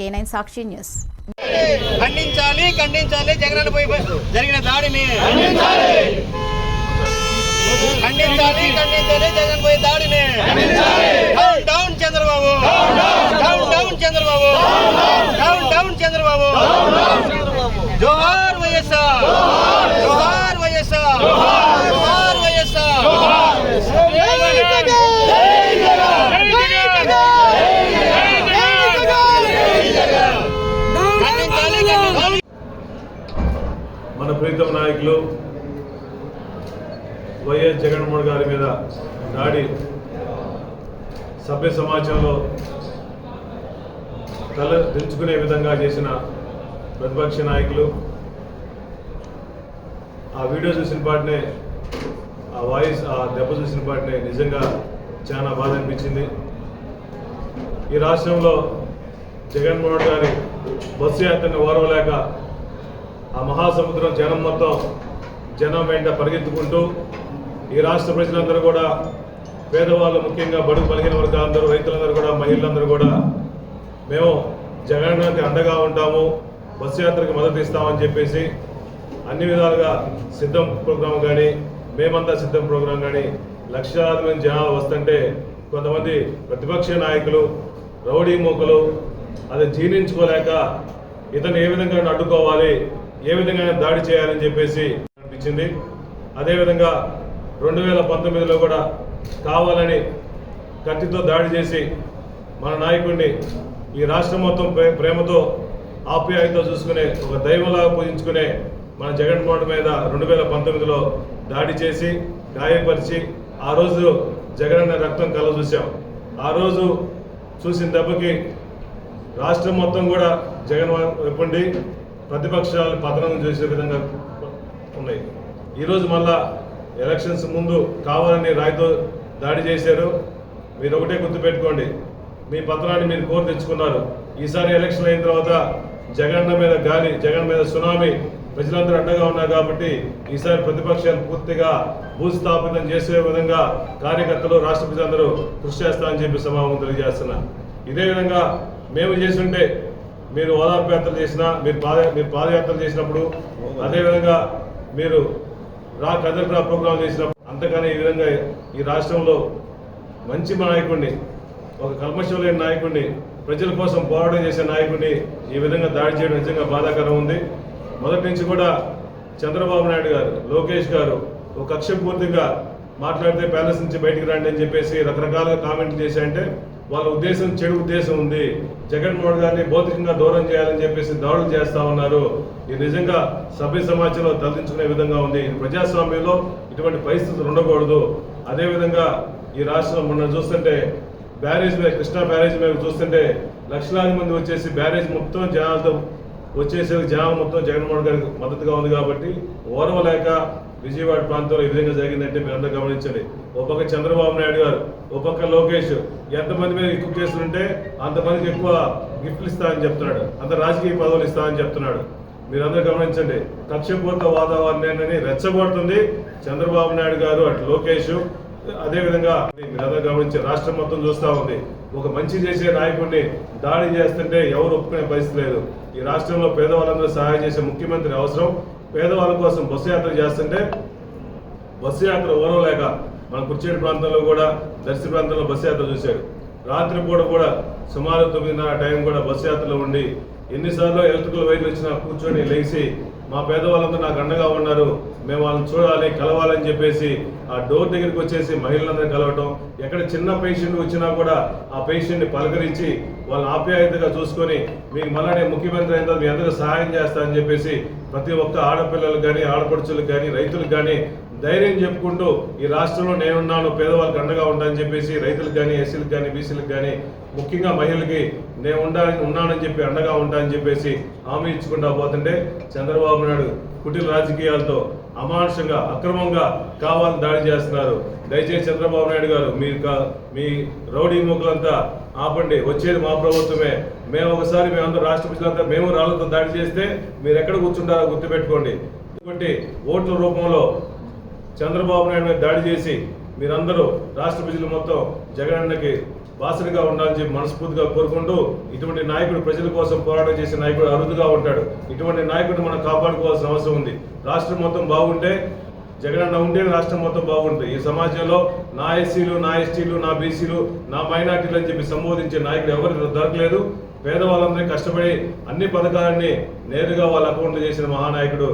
కే nine సాక్షి news ఖండించాలి ఖండించాలి జగన్ పై జరిగిన దాడిని. ఖండించాలి. ఖండించాలి జగన్ పై దాడిని. Down down Chandrababu. Down down Chandrababu. Down down Chandrababu జోహార్ వైఎస్ఆర్ జోహార్ వైఎస్ఆర్ జోహార్ వైఎస్ఆర్ ఖండించాలి ఖండించాలి మన ప్రీతం నాయకులు వైఎస్ జగన్మోహన్ గారి మీద దాడి సభ్య సమాజంలో తల దించుకునే విధంగా చేసిన ప్రతిపక్ష నాయకులు. ఆ వీడియో చూసిన పాటనే ఆ వాయిస్ ఆ దెబ్బ చూసిన పాటనే నిజంగా చాలా బాధ అనిపించింది. ఈ రాష్ట్రంలో జగన్మోహన్ గారి బస్సు యాత్రని ఓరవలేక ఆ మహాసముద్రం జనం మొత్తం జనం వెంట పరిగెత్తుకుంటూ ఈ రాష్ట్ర ప్రజలందరూ కూడా పేదవాళ్ళు ముఖ్యంగా బడుగు పలిగిన వర్గాలందరూ రైతులందరూ కూడా మహిళలందరూ కూడా మేము జగన్కి అండగా ఉంటాము బస్సు యాత్రకు మద్దతు ఇస్తామని చెప్పేసి అన్ని విధాలుగా సిద్ధం ప్రోగ్రాం కానీ మేమంతా సిద్ధం ప్రోగ్రాం కానీ లక్షలాది మంది జనాలు వస్తుంటే కొంతమంది ప్రతిపక్ష నాయకులు రౌడీ మూకలు అది జీర్ణించుకోలేక ఇతను ఏ విధంగా అడ్డుకోవాలి ఏ విధంగా దాడి చేయాలని చెప్పేసి అనిపించింది. అదేవిధంగా రెండు వేల పంతొమ్మిదిలో కూడా కావాలని కత్తితో దాడి చేసి మన నాయకుడిని ఈ రాష్ట్రం మొత్తం ప్రేమతో ఆప్యాయతో చూసుకునే ఒక దైవంలాగా పూజించుకునే మన జగన్మోహన్ మీద రెండు వేల పంతొమ్మిదిలో దాడి చేసి గాయపరిచి ఆ రోజు జగనన్న రక్తం కల చూసాం ఆ రోజు చూసిన దెబ్బకి రాష్ట్రం మొత్తం కూడా జగన్ వైపుండి ప్రతిపక్షాలు పతనం చేసే విధంగా ఉన్నాయి. ఈరోజు మళ్ళా ఎలక్షన్స్ ముందు కావాలని రాయితో దాడి చేశారు. మీరు ఒకటే గుర్తుపెట్టుకోండి. మీ పత్రాన్ని మీరు కోరి తెచ్చుకున్నారు. ఈసారి ఎలక్షన్ అయిన తర్వాత జగన్ మీద గాలి జగన్ మీద సునామీ ప్రజలందరూ అండగా ఉన్నారు కాబట్టి ఈసారి ప్రతిపక్షాలు పూర్తిగా భూస్థాపితం చేసే విధంగా కార్యకర్తలు రాష్ట్ర ప్రజలందరూ కృషి చేస్తామని చెప్పి సమావేశం తెలియజేస్తున్నా. ఇదే విధంగా మేము చేస్తుంటే మీరు ఓదార్పు యాత్రలు చేసినా మీరు పాద మీరు పాదయాత్రలు చేసినప్పుడు అదేవిధంగా మీరు రా కదలిరా ప్రోగ్రాం చేసినప్పుడు అంతగానే ఈ విధంగా ఈ రాష్ట్రంలో మంచి నాయకుడిని ఒక కల్మషం లేని నాయకుడిని ప్రజల కోసం పోరాటం చేసే నాయకుడిని ఈ విధంగా దాడి చేయడం నిజంగా బాధాకరం ఉంది. మొదటి నుంచి కూడా చంద్రబాబు నాయుడు గారు లోకేష్ గారు ఒక కక్ష పూర్తిగా మాట్లాడితే ప్యాలెస్ నుంచి బయటికి రండి అని చెప్పేసి రకరకాలుగా కామెంట్లు చేశాయంటే వాళ్ళ ఉద్దేశం చెడు ఉద్దేశం ఉంది. జగన్మోహన్ గారిని భౌతికంగా దూరం చేయాలని చెప్పేసి దాడులు చేస్తా ఉన్నారు. ఇది నిజంగా సభ్య సమాజంలో తలదించుకునే విధంగా ఉంది. ఇది ప్రజాస్వామ్యంలో ఇటువంటి పరిస్థితులు ఉండకూడదు. అదేవిధంగా ఈ రాష్ట్రం మనం చూస్తుంటే బ్యారేజ్ మీద కృష్ణా బ్యారేజ్ మీద చూస్తుంటే లక్షలాది మంది వచ్చేసి బ్యారేజ్ మొత్తం జనాలతో వచ్చేసరికి జనాలు మొత్తం జగన్మోహన్ గారికి మద్దతుగా ఉంది కాబట్టి ఓర్వలేక విజయవాడ ప్రాంతంలో ఈ విధంగా జరిగిందంటే మీరందరూ గమనించండి. ఓ పక్క చంద్రబాబు నాయుడు గారు ఓ పక్క లోకేష్ ఎంతమంది మీద ఎక్కువ చేస్తుంటే అంతమందికి ఎక్కువ గిఫ్ట్లు ఇస్తానని చెప్తున్నాడు. అంత రాజకీయ పదవులు ఇస్తానని చెప్తున్నాడు. మీరందరూ గమనించండి. కక్షపూర్త వాతావరణాన్ని రెచ్చగొడుతుంది చంద్రబాబు నాయుడు గారు అటు లోకేష్. అదేవిధంగా మీరందరూ గమనించి రాష్ట్రం మొత్తం చూస్తా ఉంది. ఒక మంచి చేసే నాయకుడిని దాడి చేస్తుంటే ఎవరు ఒప్పుకునే పరిస్థితి లేదు. ఈ రాష్ట్రంలో పేదవాళ్ళందరూ సహాయం చేసే ముఖ్యమంత్రి అవసరం. పేదవాళ్ళ కోసం బస్సు యాత్ర చేస్తుంటే బస్సు యాత్ర ఓరవలేక మన కుర్చేడు ప్రాంతంలో కూడా దర్శి ప్రాంతంలో బస్సు యాత్ర చూశాడు రాత్రిపూట కూడా సుమారు తొమ్మిదిన్నర టైం కూడా బస్సు యాత్రలో ఉండి ఎన్నిసార్లు ఎలక్ట్రికల్ వైర్లు వచ్చినా కూర్చొని లేచి మా పేదవాళ్ళందరూ నాకు అండగా ఉన్నారు. మేము వాళ్ళని చూడాలి కలవాలని చెప్పేసి ఆ డోర్ దగ్గరికి వచ్చేసి మహిళలందరూ కలవటం ఎక్కడ చిన్న పేషెంట్ వచ్చినా కూడా ఆ పేషెంట్ని పలకరించి వాళ్ళని ఆప్యాయతగా చూసుకొని మీకు మళ్ళీ ముఖ్యమంత్రి అయిన తర్వాత మీ అందరూ సహాయం చేస్తా అని చెప్పేసి ప్రతి ఒక్క ఆడపిల్లలకు కానీ ఆడపడుచులకు కానీ రైతులకు కానీ ధైర్యం చెప్పుకుంటూ ఈ రాష్ట్రంలో నేనున్నాను పేదవాళ్ళకి అండగా ఉంటానని చెప్పేసి రైతులకు కానీ ఎస్సీలకు కానీ బీసీలకు కానీ ముఖ్యంగా మహిళలకి నేను ఉండా ఉన్నానని చెప్పి అండగా ఉంటానని చెప్పేసి హామీ ఇచ్చుకుంటా పోతుంటే చంద్రబాబు నాయుడు కుటిల రాజకీయాలతో అమానుషంగా అక్రమంగా కావాలని దాడి చేస్తున్నారు. దయచేసి చంద్రబాబు నాయుడు గారు మీ మీ రౌడీ మూకలంతా ఆపండి. వచ్చేది మా ప్రభుత్వమే. మేము ఒకసారి మేమందరూ రాష్ట్ర ప్రజలంతా మేము రాళ్ళతో దాడి చేస్తే మీరు ఎక్కడ కూర్చుంటారో గుర్తుపెట్టుకోండి. కాబట్టి ఓట్ల రూపంలో చంద్రబాబు నాయుడు మీద దాడి చేసి మీరందరూ రాష్ట్ర ప్రజలు మొత్తం జగనన్నకి బాసరిగా ఉండాలని మనస్ఫూర్తిగా కోరుకుంటూ ఇటువంటి నాయకుడు ప్రజల కోసం పోరాటం చేసే నాయకుడు అరుదుగా ఉంటాడు. ఇటువంటి నాయకుడు మనం కాపాడుకోవాల్సిన అవసరం ఉంది. రాష్ట్రం మొత్తం బాగుంటే జగనన్న ఉంటే రాష్ట్రం మొత్తం బాగుంటుంది. ఈ సమాజంలో నా ఎస్సీలు నా ఎస్టీలు నా బీసీలు నా మైనార్టీలు అని చెప్పి సంబోధించే నాయకుడు ఎవరు దొరకలేదు. పేదవాళ్ళందరినీ కష్టపడి అన్ని పథకాలన్నీ నేరుగా వాళ్ళ అకౌంట్లు చేసిన మహానాయకుడు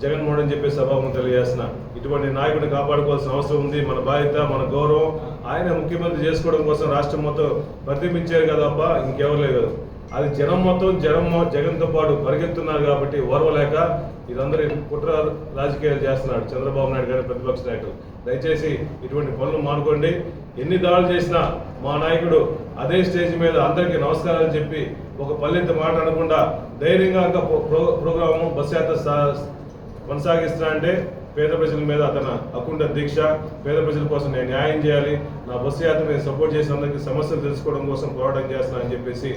జగన్మోహన్ అని చెప్పి సభాము తెలియజేస్తున్నా. ఇటువంటి నాయకుడిని కాపాడుకోవాల్సిన అవసరం ఉంది. మన బాధ్యత మన గౌరవం ఆయన ముఖ్యమంత్రి చేసుకోవడం కోసం రాష్ట్రం మొత్తం ప్రతిబించారు కదప్ప ఇంకెవరు లేదు అది జనం మొత్తం జనం జగన్తో పాటు పరిగెత్తున్నారు కాబట్టి ఓర్వలేక ఇదందరూ కుట్ర రాజకీయాలు చేస్తున్నాడు చంద్రబాబు నాయుడు గారి ప్రతిపక్ష నాయకులు. దయచేసి ఇటువంటి పనులు మానుకోండి. ఎన్ని దాడులు చేసినా మా నాయకుడు అదే స్టేజ్ మీద అందరికీ నమస్కారాలు చెప్పి ఒక పల్లెత్తు మాట అనకుండా ధైర్యంగా ఇంకా ప్రో- ప్రోగ్రాము బస్ యాత్ర కొనసాగిస్తున్నా అంటే పేద ప్రజల మీద అతను అకుంఠ దీక్ష పేద ప్రజల కోసం నేను న్యాయం చేయాలి నా బస్సు యాత్ర నేను సపోర్ట్ చేసినందుకు అందరికీ సమస్యలు తెలుసుకోవడం కోసం పోరాటం చేస్తున్నా అని చెప్పేసి